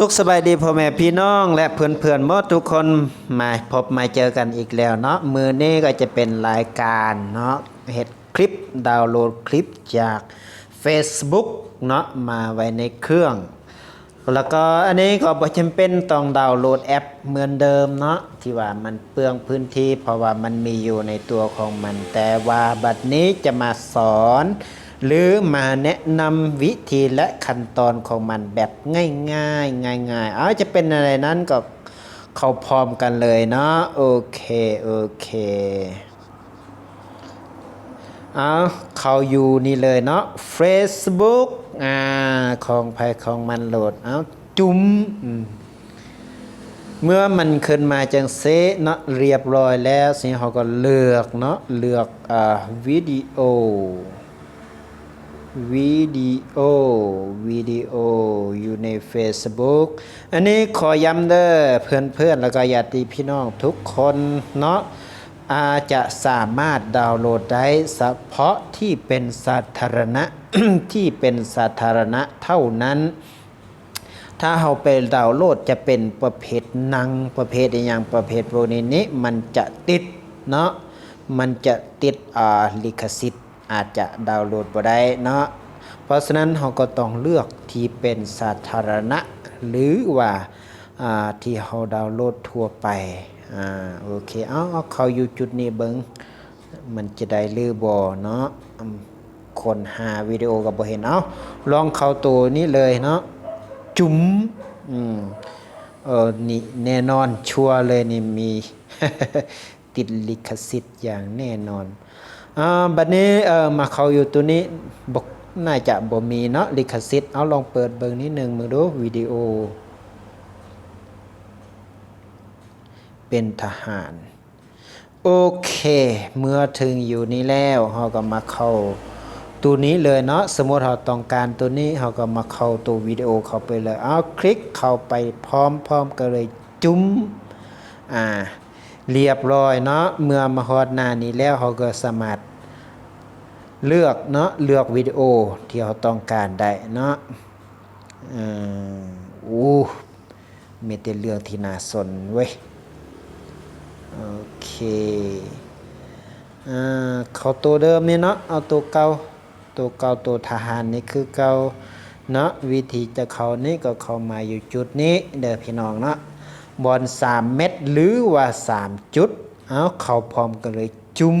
สุขสบายดีพ่อแม่พี่น้อง และเพื่อนๆหมดทุกคนมาพบมาเจอกันอีกแล้วเนาะมือนี้ก็จะเป็นรายการเนาะเห็ดคลิปดาวน์โหลดคลิปจาก Facebook เนาะมาไว้ในเครื่อง แล้วก็อันนี้ก็บ่จำเป็นต้องดาวน์โหลดแอปเหมือนเดิมเนาะที่ว่ามันเปลืองพื้นที่ เพราะว่ามันมีอยู่ในตัวของมัน แต่ว่าบัดนี้จะมาสอน หรือมาแนะนำวิธีและขั้นตอนของมันแบบง่ายๆง่ายๆเอาจะเป็นอะไรนั้นก็เขาพร้อมกันเลยเนาะโอเคโอเคเอาเขาอยู่นี่เลยเนาะ Facebook อ่าของภายของมันโหลดเอาจุ้มอืมเมื่อมันขึ้นมาจังเซเนาะเรียบร้อยแล้วสิเขาก็เลือกเนาะเลือกอ่าวิดีโอ วิดีโอวิดีโออยู่ใน Facebook อันนี้ขอย้ำเด้อเพื่อนๆแล้วก็ญาติพี่น้องทุกคนเนาะอาจจะสามารถดาวน์โหลดได้เฉพาะที่เป็นสาธารณะที่เป็นสาธารณะเท่านั้น ถ้าเราไปดาวน์โหลดจะเป็นประเภทหนังประเภทอย่างประเภทพวกนี้นี้มันจะติดเนาะมันจะติดอ่าลิขสิทธิ์ อาจจะดาวน์โหลดบ่ได้เนาะเพราะฉะนั้นเราก็ต้องเลือกที่เป็นสาธารณะ หรือว่าาที่เราดาวน์โหลดทั่วไปอ่าโอเคเอาเอาเขาอยู่จุดนี้เบิงมันจะได้หรือบ่เนาะคนหาวิดีโอกับบ่เห็นเอาลองเข้าตัวนี้เลยเนาะจุ๋มอืมเออนี่แน่นอนชัวร์เลยนี่มี ติดลิขสิทธิ์อย่างแน่นอน อ่าบัดนี้เออมาเขาอยู่ตัวนี้บกน่าจะบ่มีเนาะลิขสิทธิ์เอาลองเปิดเบิ่งนิดนึงมือดูวิดีโอ เป็นทหาร โอเค เมื่อถึงอยู่นี้แล้วเราก็มาเข้าตัวนี้เลยเนาะสมมติเราต้องการตัวนี้เราก็มาเข้าตัววิดีโอเข้าไปเลยเอาคลิกเข้าไปพร้อมๆกันเลยจุ้มอ่าเรียบร้อยเนาะเมื่อมาฮอดหน้านี้แล้วเราก็สามารถ เลือกเนาะเลือกวิดีโอที่เราต้องการได้เนาะอู้มีแต่เรื่องที่น่าสนเว้ย โอเคอ่าเขาตัวเดิมนี่เนาะเอาตัวเก่าตัวเก่าตัวทหารนี่คือเก่าเนาะวิธีจะเขานี่ก็เข้ามาอยู่จุดนี้เด้อพี่น้องเนาะบอล3เม็ดหรือว่า 3 จุด เอาเข้าพร้อมกันเลยจุ้ม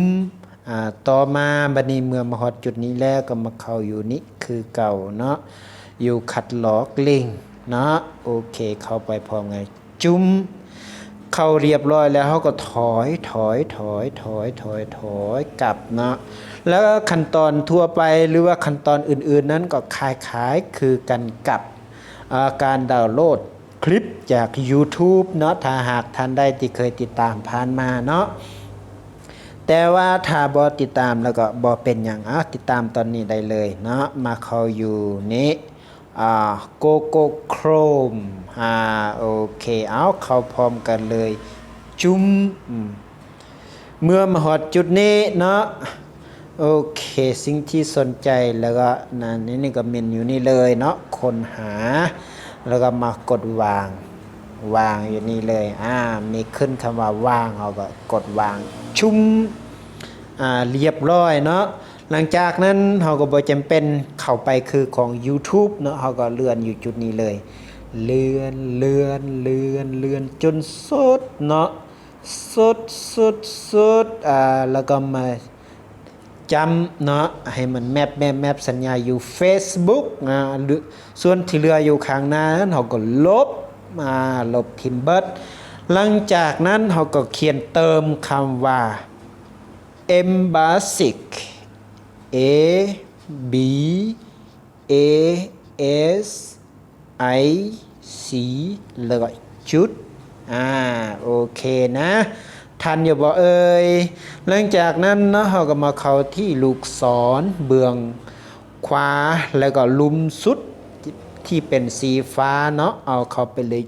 ต่อมาบันีเมื่อมาฮอดจุดนี้แล้วก็มาเข้าอยู่นี่คือเก่าเนาะอยู่ขัดหลอกลิงเนาะโอเคเข้าไปพร้อมกันจุ้มเข้าเรียบร้อยแล้วเขาก็ถอยถอยถอยถอยถอยถอยกลับเนาะแล้วขั้นตอนทั่วไปหรือว่าขั้นตอนอื่น ๆ นั้นก็คล้ายๆคือกันกับาการดาวน์โหลดคลิปจาก YouTube เนาะถ้าหากท่านได้ที่เคยติดตามผ่านมาเนาะ แต่ว่าถ้าบอติดตามแล้วก็บอเป็นอย่างอะติดตามตอนนี้ได้เลยเนาะมาเขาอยู่นี้อ่าโกโก้โครมอ่าโอเคเอาเข้าพร้อมกันเลย จุ้มอืมเมื่อมาหอดจุดนี้เนาะโอเคสิ่งที่สนใจแล้วก็นั่นนี่นี่ก็เมนอยู่นี่เลยเนาะคนหา แล้วก็มากดวางวางอยู่นี่เลยอ่ามีขึ้นคำว่าวางเราก็กดวาง ชุ่มเรียบร้อยเนาะหลังจากนั้นเราก็บ่จำเป็นเข้าไปคือของ YouTube เนาะเราก็เลื่อนอยู่จุดนี้เลย เลื่อนเลื่อนเลื่อนเลื่อนจนสุดเนาะสุดสุดสุดอ่าแล้วก็มาจำเนาะให้มันแมปแมปแมปสัญญาอยู่ Facebook อ่าหรือส่วนที่เหลืออยู่ข้างหน้านั้นเราก็ลบมาลบทิมเบิด หลังจากนั้นเราก็เขียนเติมคำว่า Embasic A B A S I C แล้วก็จุด อ่า โอเคนะ ทันอย่าบอกเอ่ยหลังจากนั้นเนาะเราก็มาเข้าที่ลูกศรเบื้องขวาแล้วก็ลุมสุดที่ที่เป็นสีฟ้าเนาะเอาเข้าไปเลย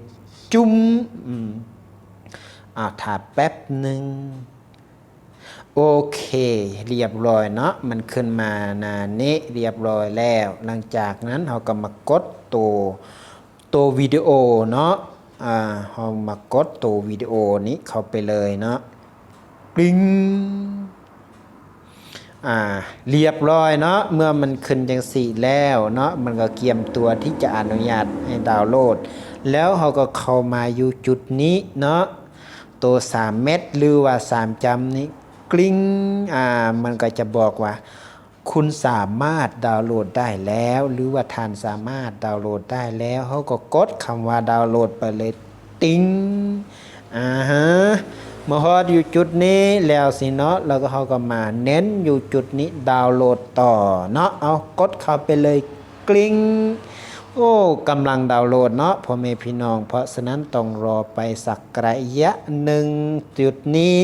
จุ้ม อ่าถ้าแป๊บหนึ่งโอเค เรียบร้อยเนาะมันขึ้นมานานี้เรียบร้อยแล้ว หลังจากนั้นเราก็มากดตัวตัววิดีโอเนาะอ่าเฮามากดตัววิดีโอนี้เข้าไปเลยเนาะกริ๊งอ่าเรียบร้อยเนาะเมื่อมันขึ้นจังสี่แล้วเนาะมันก็เกียมตัวที่จะอนุญาตให้ดาวน์โหลด แล้วเขาก็เข้ามาอยู่จุดนี้เนาะ ตัว3เม็ดหรือว่า3จำนี้กลิ้งอ่ามันก็จะบอกว่า คุณสามารถดาวน์โหลดได้แล้ว หรือว่าท่านสามารถดาวน์โหลดได้แล้วเขาก็กดคำว่าดาวน์โหลดไปเลยติ้งอ่าฮะมาฮอดอยู่จุดนี้แล้วสิเนาะแล้วก็เขาก็มาเน้นอยู่จุดนี้ดาวน์โหลดต่อเนาะเอากดเข้าไปเลยกลิ้ง โอ้กำลังดาวน์โหลดเนาะพ่อแม่พี่น้อง เพราะฉะนั้นต้องรอไปสักระยะหนึ่งจุดนี้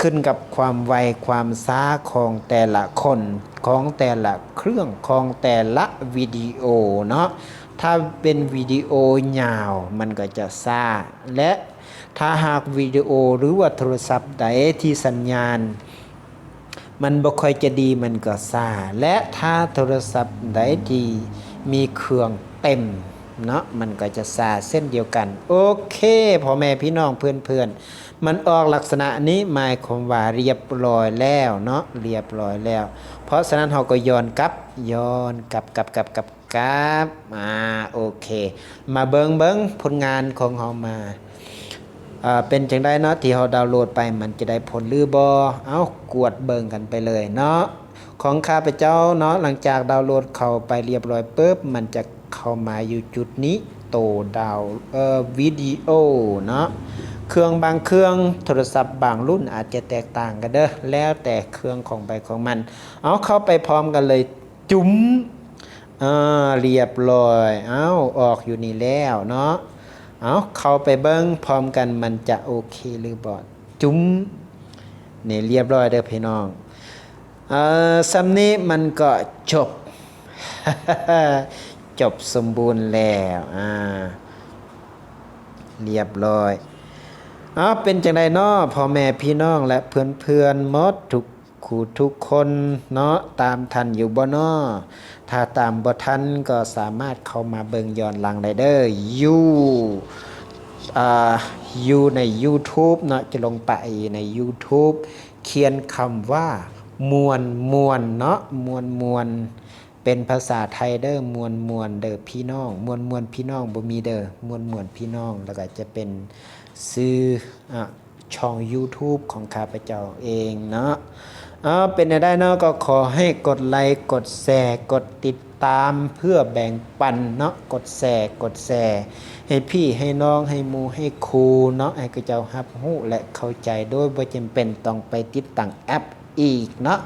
ขึ้นกับความไวความช้าของแต่ละคนของแต่ละเครื่องของแต่ละวิดีโอเนาะถ้าเป็นวิดีโอยาวมันก็จะช้าและถ้าหากวิดีโอหรือว่าโทรศัพท์ใดที่สัญญาณ มันบ่ค่อยจะดีมันก็ซ่าและถ้าโทรศัพท์ใดที่มีเครื่อง เต็มเนาะมันก็จะซาเส้นเดียวกัน โอเคพ่อแม่พี่น้องเพื่อนๆมันออกลักษณะนี้หมายความว่าเรียบร้อยแล้วเนาะเรียบร้อยแล้ว เพราะฉะนั้นเราก็ย้อนกลับย้อนกลับกลับกลับกลับกลับอ่าโอเค มาเบิงเบิงผลงานของเรามาอ่าเป็นจังได้เนาะที่เราดาวน์โหลดไปมันจะได้ผลหรือบอเอากวดเบิงกันไปเลยเนาะของข้าพเจ้าเนาะหลังจากดาวน์โหลดเข้าไปเรียบร้อยปุ๊บมันจะ เข้ามาอยู่จุดนี้โตดาวเอ่อวิดีโอเนาะเครื่องบางเครื่องโทรศัพท์บางรุ่นอาจจะแตกต่างกันเด้อแล้วแต่เครื่องของไปของมัน เอาเข้าไปพร้อมกันเลยจุ๋มอ่าเรียบร้อยเอาออกอยู่นี่แล้วเนาะเอาเข้าไปเบิ้งพร้อมกันมันจะโอเคหรือบอดจุ้มนี่เรียบร้อยเด้อพี่น้องเอ่อซัมนี้มันก็จบ จบสมบูรณ์แล้วอ่าเรียบร้อยเอาเป็นจังไดเนาะพ่อแม่พี่น้องและเพื่อนเพื่อนมดทุกคู่ทุกคนเนาะตามทันอยู่บ่เนาะถ้าตามบ่ทันก็สามารถเข้ามาเบิ่งย้อนหลังได้เด้ออยู่อ่าอยู่ใน YouTube เนาะจะลงไปใน YouTube เขียนคำว่ามวลมวลเนาะมวลมวล เป็นภาษาไทยเด้อมวลมวลเด้อพี่น้องมวลมวลพี่น้องบ่มีเด้อมวลมวลพี่น้อง แล้วก็จะเป็นซื้ออะช่อง YouTube ของข้าพเจ้าเองเนาะเอาเป็นได้เนาะก็ขอให้กดไลค์กดแชร์กดติดตามเพื่อแบ่งปันเนาะกดแชร์กดแชร์ให้พี่ให้น้องให้มูให้ครูเนาะให้กระเจ้าฮับหู้และเข้าใจโดยบ่จำเป็นต้องไปติดตั้งแอปอีกเนาะ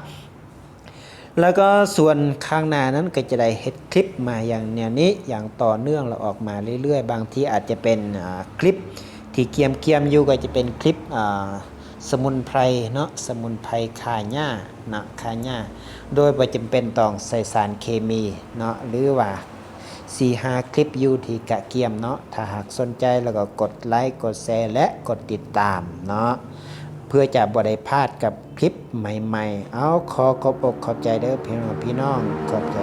แล้วก็ส่วนข้างหน้านั้นก็จะได้เฮ็ดคลิปมาอย่างแนวนี้อย่างต่อเนื่องเราออกมาเรื่อยๆ บางทีอาจจะเป็นคลิปที่เกียมเกียมอยู่ก็จะเป็นคลิปสมุนไพรเนาะสมุนไพรคาหญ้านะคาหญ้าโดยบ่จำเป็นต้องใส่สารเคมีเนาะหรือว่าสี่หาคลิปอยู่ที่กะเกียมเนาะถ้าหากสนใจแล้วก็กดไลค์กดแชร์และกดติดตามเนาะ เพื่อจะบ่ได้พลาดกับคลิปใหม่ๆ เอาขอขอบอกขอบใจเด้อพี่น้องพี่น้องขอบใจ